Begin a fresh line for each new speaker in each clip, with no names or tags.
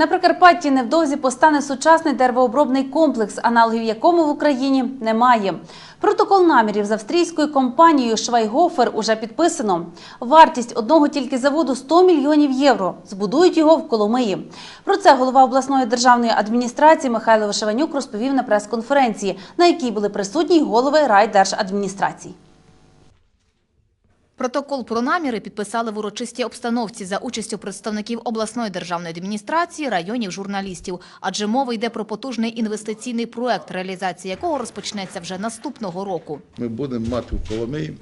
На Прикарпатті невдовзі постане сучасний деревообробний комплекс, аналогів якому в Україні немає. Протокол намірів з австрійською компанією Швайгофер уже підписано. Вартість одного тільки заводу 100 мільйонів євро. Збудують його в Коломиї. Про це голова обласної державної адміністрації Михайло Вишеванюк розповів на прес-конференції, на якій були присутні голови райдержадміністрацій.
Протокол про наміри підписали в урочистій обстановці за участю представників обласної державної адміністрації, районів, журналістів. Адже мова йде про потужний інвестиційний проект, реалізація якого розпочнеться вже наступного року.
Ми будемо мати в Коломиї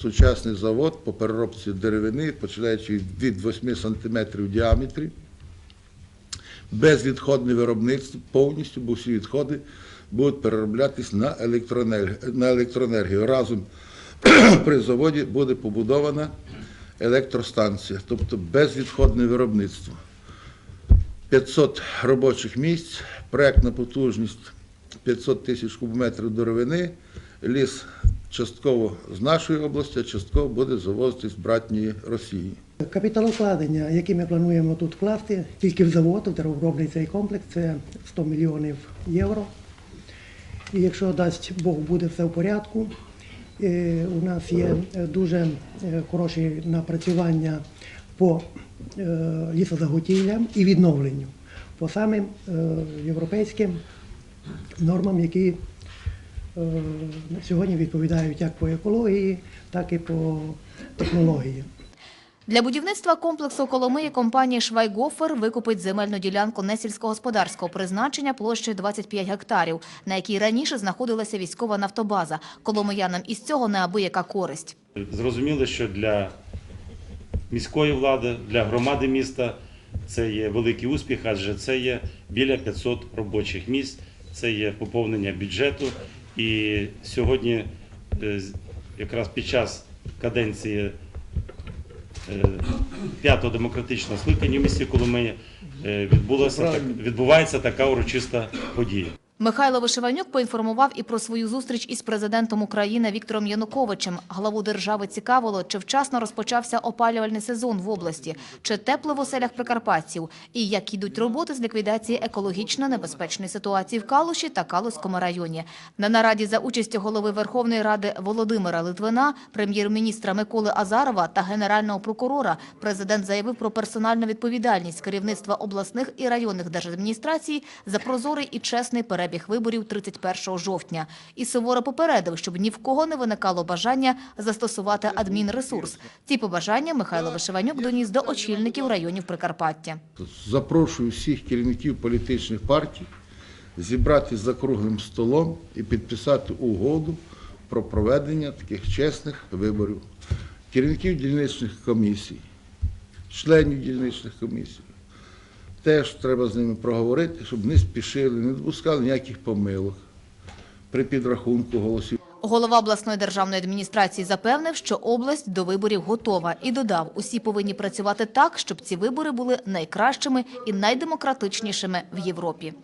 сучасний завод по переробці деревини, починаючи від 8 см в діаметрі, безвідходне виробництво повністю, бо всі відходи будуть перероблятись на електроенергію. На електроенергію. Разом при заводі буде побудована електростанція, тобто безвідходне виробництво. 500 робочих місць, проектна потужність 500 тисяч кубометрів деревини, ліс частково з нашої області, а частково буде завозитись з братньої Росії.
Капіталовкладення, які ми плануємо тут вкласти, тільки в завод, в деревообробний цей комплекс, це 100 мільйонів євро. І якщо дасть Бог буде все в порядку, у нас є е, дуже е, хороші напрацювання по е, лісозаготівлям і відновленню, по самим е, європейським нормам, які е, сьогодні відповідають як по екології, так і по технології.
Для будівництва комплексу Коломиї компанія Швайгофер викупить земельну ділянку несільськогосподарського призначення площею 25 гектарів, на якій раніше знаходилася військова нафтобаза. Коломиянам із цього неабияка користь.
Зрозуміло, що для міської влади, для громади міста це є великий успіх, адже це є біля 500 робочих місць, це є поповнення бюджету. І сьогодні, е, якраз під час каденції п'ятого демократичного скликання в місті Коломиї е, відбулася так, відбувається така урочиста подія.
Михайло Вишиванюк поінформував і про свою зустріч із президентом України Віктором Януковичем. Главу держави цікавило, чи вчасно розпочався опалювальний сезон в області, чи тепло в оселях прикарпатців, і як йдуть роботи з ліквідації екологічно небезпечної ситуації в Калуші та Калузькому районі. На нараді за участю голови Верховної Ради Володимира Литвина, прем'єр-міністра Миколи Азарова та генерального прокурора президент заявив про персональну відповідальність керівництва обласних і районних держадміністрацій за прозорий і чесний перебіг виборів 31 жовтня. І суворо попередив, щоб ні в кого не виникало бажання застосувати адмінресурс. Ці побажання Михайло Вишиванюк доніс до очільників районів Прикарпаття.
Запрошую всіх керівників політичних партій зібратися за круглим столом і підписати угоду про проведення таких чесних виборів. Керівників дільничних комісій, членів дільничних комісій. Теж треба з ними проговорити, щоб не спішили, не допускали ніяких помилок при підрахунку голосів.
Голова обласної державної адміністрації запевнив, що область до виборів готова і додав, усі повинні працювати так, щоб ці вибори були найкращими і найдемократичнішими в Європі.